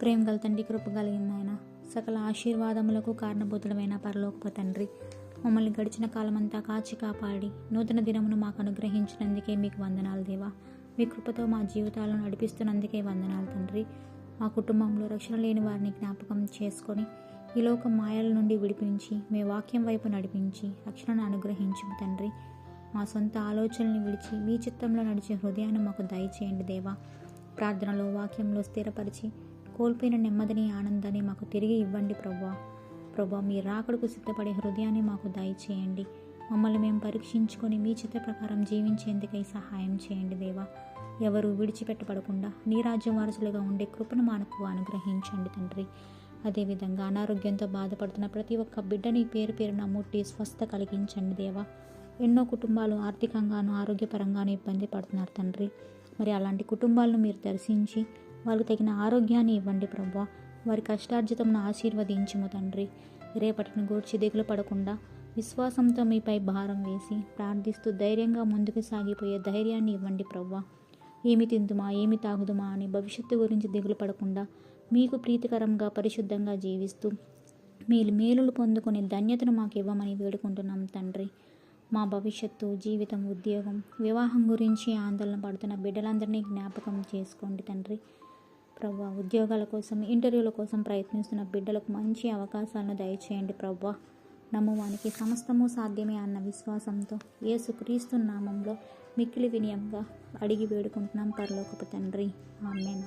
ప్రేమ గల తండ్రి కృప కలిగింది ఆయన. సకల ఆశీర్వాదములకు కారణభూతుడమైన పరలోకపు తండ్రి. మమ్మల్ని గడిచిన కాలమంతా కాచి కాపాడి నూతన దినమును మాకు అనుగ్రహించినందుకే మీకు వందనాలు దేవా. మీ కృపతో మా జీవితాలను నడిపిస్తున్నందుకే వందనాలు తండ్రి. మా కుటుంబంలో రక్షణ లేని వారిని జ్ఞాపకం చేసుకొని ఈ లోక మాయల నుండి విడిపించి మీ వాక్యం వైపు నడిపించి రక్షణను అనుగ్రహించము తండ్రి. మా సొంత ఆలోచనల్ని విడిచి మీ చిత్తంలో నడిచే హృదయాన్ని మాకు దయచేయండి దేవా. ప్రార్థనలో వాక్యంలో స్థిరపరిచి కోల్పోయిన నెమ్మదిని ఆనందాన్ని మాకు తిరిగి ఇవ్వండి ప్రభా. ప్రభా మీ రాకడకు సిద్ధపడే హృదయాన్ని మాకు దయచేయండి. మమ్మల్ని మేము పరీక్షించుకొని మీ చిత్త ప్రకారం జీవించేందుకై సహాయం చేయండి దేవా. ఎవరు విడిచిపెట్టబడకుండా నీ రాజ్యం వారసులుగా ఉండే కృపను మనకు అనుగ్రహించండి తండ్రి. అదేవిధంగా అనారోగ్యంతో బాధపడుతున్న ప్రతి ఒక్క బిడ్డని పేరు పేరున ముట్టి స్వస్థ కలిగించండి దేవా. ఎన్నో కుటుంబాలు ఆర్థికంగాను ఆరోగ్యపరంగాను ఇబ్బంది పడుతున్నారు తండ్రి. మరి అలాంటి కుటుంబాలను మీరు దర్శించి వాళ్ళకి తగిన ఆరోగ్యాన్ని ఇవ్వండి ప్రభా. వారి కష్టార్జితమును ఆశీర్వదించుము తండ్రి. రేపటిని గూర్చి దిగులు పడకుండా విశ్వాసంతో మీపై భారం వేసి ప్రార్థిస్తూ ధైర్యంగా ముందుకు సాగిపోయే ధైర్యాన్ని ఇవ్వండి ప్రవ్వా ఏమి తిందుమా ఏమి తాగుదుమా అని భవిష్యత్తు గురించి దిగులు పడకుండా మీకు ప్రీతికరంగా పరిశుద్ధంగా జీవిస్తూ మీరు మేలులు పొందుకునే ధన్యతను మాకు ఇవ్వమని వేడుకుంటున్నాం తండ్రి. మా భవిష్యత్తు జీవితం ఉద్యోగం వివాహం గురించి ఆందోళన పడుతున్న బిడ్డలందరినీ జ్ఞాపకం చేసుకోండి తండ్రి. ప్రభా ఉద్యోగాల కోసం ఇంటర్వ్యూల కోసం ప్రయత్నిస్తున్న బిడ్డలకు మంచి అవకాశాలను దయచేయండి ప్రభా నమ్మువానికి సమస్తము సాధ్యమే అన్న విశ్వాసంతో యేసుక్రీస్తు నామంలో మిక్కిలి వినయంగా అడిగి వేడుకుంటున్నాం పరలోకపు తండ్రి. ఆమెన్.